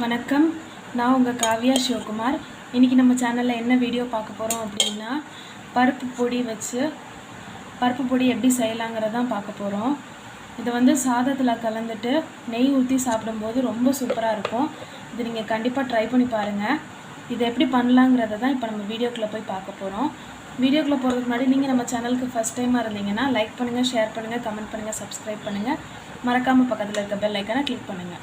வணக்கம். நான் உங்கள் காவ்யா சிவகுமார். இன்றைக்கி நம்ம சேனலில் என்ன வீடியோ பார்க்க போகிறோம் அப்படின்னா பருப்பு பொடி வச்சு பருப்பு பொடி எப்படி செய்யலாங்கிறதான் பார்க்க போகிறோம் இதை வந்து சாதத்தில் கலந்துட்டு நெய் ஊற்றி சாப்பிடும்போது ரொம்ப சூப்பராக இருக்கும். இது நீங்கள் கண்டிப்பாக ட்ரை பண்ணி பாருங்கள் இதை எப்படி பண்ணலாங்கிறத தான் இப்போ நம்ம வீடியோக்குள்ளே போய் பார்க்க போகிறோம் வீடியோக்குள்ளே போகிறதுக்கு முன்னாடி நீங்கள் நம்ம சேனலுக்கு ஃபஸ்ட் டைமாக இருந்தீங்கன்னா லைக் பண்ணுங்கள் ஷேர் பண்ணுங்கள் கமெண்ட் பண்ணுங்கள் சப்ஸ்கிரைப் பண்ணுங்கள் மறக்காமல் பக்கத்தில் இருக்க பெல் ஐக்கனை கிளிக் பண்ணுங்கள்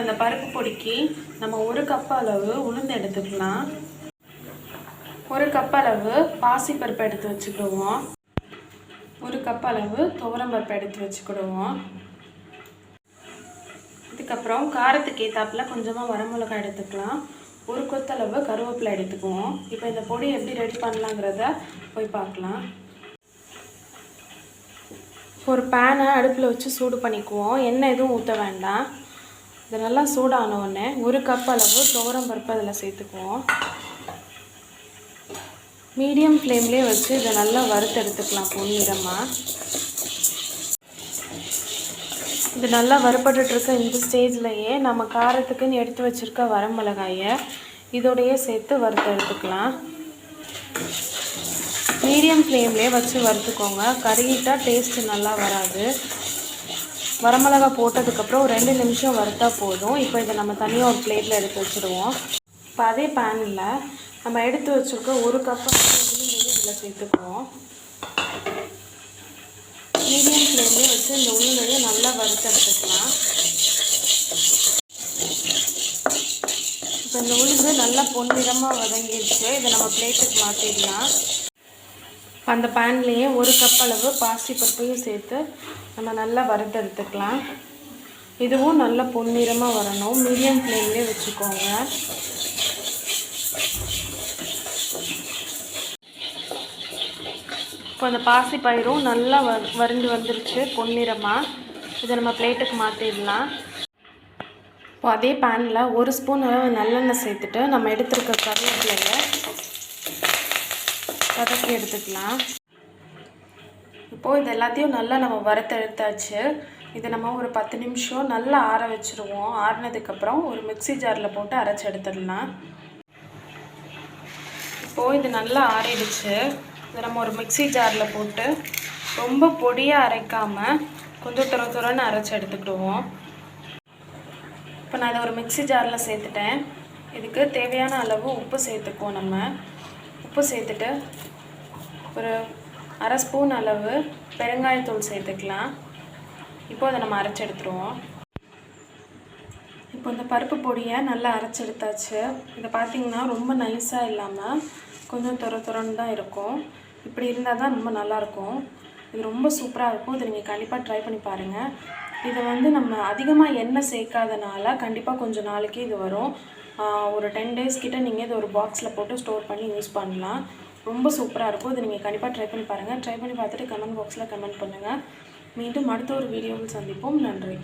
இந்த பருப்பு பொடிக்கு நம்ம ஒரு கப் அளவு உளுந்து எடுத்துக்கலாம். ஒரு கப் அளவு பாசி பருப்பு எடுத்து வச்சுக்கிடுவோம். ஒரு கப் அளவு துவரம் பருப்பு எடுத்து வச்சுக்கிடுவோம். இதுக்கப்புறம் காரத்துக்கு ஏற்றாப்புல கொஞ்சமாக வரமிளகாய் எடுத்துக்கலாம். ஒரு கொத்தளவு கருவேப்பிலை எடுத்துக்குவோம். இப்போ இந்த பொடி எப்படி ரெடி பண்ணலாங்கிறத போய் பார்க்கலாம். ஒரு பேனை அடுப்பில் வச்சு சூடு பண்ணிக்குவோம். எண்ணெய் எதுவும் ஊற்ற வேண்டாம். இது நல்லா சூடான உடனே ஒரு கப் அளவு துவரம் பருப்பு அதில் சேர்த்துக்குவோம். மீடியம் ஃப்ளேம்லேயே வச்சு இதை நல்லா வறுத்து எடுத்துக்கலாம் பொன்னிறமாக இது நல்லா வறுபட்டுட்டு இருக்க இந்த ஸ்டேஜ்லையே நம்ம காரத்துக்குன்னு எடுத்து வச்சுருக்க வரமிளகாயை இதோடையே சேர்த்து வறுத்து எடுத்துக்கலாம். மீடியம் ஃப்ளேம்லேயே வச்சு வறுத்துக்கோங்க. கருகிட்டால் டேஸ்ட்டு நல்லா வராது. வரமிளகா போட்டதுக்கப்புறம் ஒரு ரெண்டு நிமிஷம் வறுத்தா போதும். இப்போ இதை நம்ம தனியாக ஒரு பிளேட்டில் எடுத்து வச்சுருவோம். இப்போ அதே பேனில் நம்ம எடுத்து வச்சுருக்க ஒரு கப் இதில் சேர்த்துக்குவோம். மீடியம் ஃப்ளேம்லேயே வச்சு இந்த உளுந்தையை நல்லா வறுத்து எடுத்துக்கலாம். இப்போ இந்த உளுந்து நல்லா பொன்னிறமாக வதங்கிடுச்சு. இதை நம்ம பிளேட்டுக்கு மாற்றிடலாம் அந்த பேன்லேயே ஒரு கப் அளவு பாசி பருப்பையும் சேர்த்து நம்ம நல்லா வறுத்தெடுத்துக்கலாம். இதுவும் நல்லா பொன்னிறமாக வரணும். மீடியம் ஃப்ளேம்லேயே வச்சுக்கோங்க. இப்போ அந்த பாசி பயிரும் நல்லா வ வருந்து வந்துருச்சு பொன்னிறமாக இதை நம்ம பிளேட்டுக்கு மாற்றிடலாம் இப்போ அதே பேனில் ஒரு ஸ்பூன் அளவு நல்லெண்ணெய் சேர்த்துட்டு நம்ம எடுத்துருக்க கருவேப்பிலையை வதக்கி எடுத்துக்கலாம். இப்போது இது எல்லாத்தையும் நல்லா நம்ம வறுத்தெடுத்தாச்சு இதை நம்ம ஒரு பத்து நிமிஷம் நல்லா ஆற வச்சுருவோம். ஆறினதுக்கப்புறம் ஒரு மிக்சி ஜாரில் போட்டு அரைச்சி எடுத்துடலாம். இப்போது இது நல்லா ஆறிடுச்சு. இதை நம்ம ஒரு மிக்சி ஜாரில் போட்டு ரொம்ப பொடியாக அரைக்காமல் கொஞ்சம் துற துறன்னு அரைச்சி எடுத்துக்கிடுவோம். இப்போ நான் இதை ஒரு மிக்சி ஜாரில் சேர்த்துட்டேன். இதுக்கு தேவையான அளவு உப்பு சேர்த்துக்குவோம் நம்ம. உப்பு சேர்த்துட்டு ஒரு அரை ஸ்பூன் அளவு பெருங்காயத்தூள் சேர்த்துக்கலாம். இப்போ அதை நம்ம அரைச்சி எடுத்துருவோம். இப்போ இந்த பருப்பு பொடியை நல்லா அரைச்சி எடுத்தாச்சு. இதை பார்த்திங்கன்னா ரொம்ப நைஸாக இல்லாமல் கொஞ்சம் துற துறன்னு தான் இருக்கும். இப்படி இருந்தால் தான் ரொம்ப நல்லாயிருக்கும் இது ரொம்ப சூப்பராக இருக்கும். இதை நீங்கள் கண்டிப்பாக ட்ரை பண்ணி பாருங்கள் இதை வந்து நம்ம அதிகமாக எண்ணெய் சேர்க்காதனால கண்டிப்பாக கொஞ்சம் நாளைக்கு இது வரும். ஒரு டென் டேஸ் கிட்டே நீங்கள் இதை ஒரு பாக்ஸில் போட்டு ஸ்டோர் பண்ணி யூஸ் பண்ணலாம். ரொம்ப சூப்பராக இருக்கும். இதை நீங்கள் கண்டிப்பாக ட்ரை பண்ணி பாருங்கள் ட்ரை பண்ணி பார்த்துட்டு கமெண்ட் பாக்ஸில் கமெண்ட் பண்ணுங்கள் மீண்டும் அடுத்த ஒரு வீடியோவில் சந்திப்போம். நன்றி.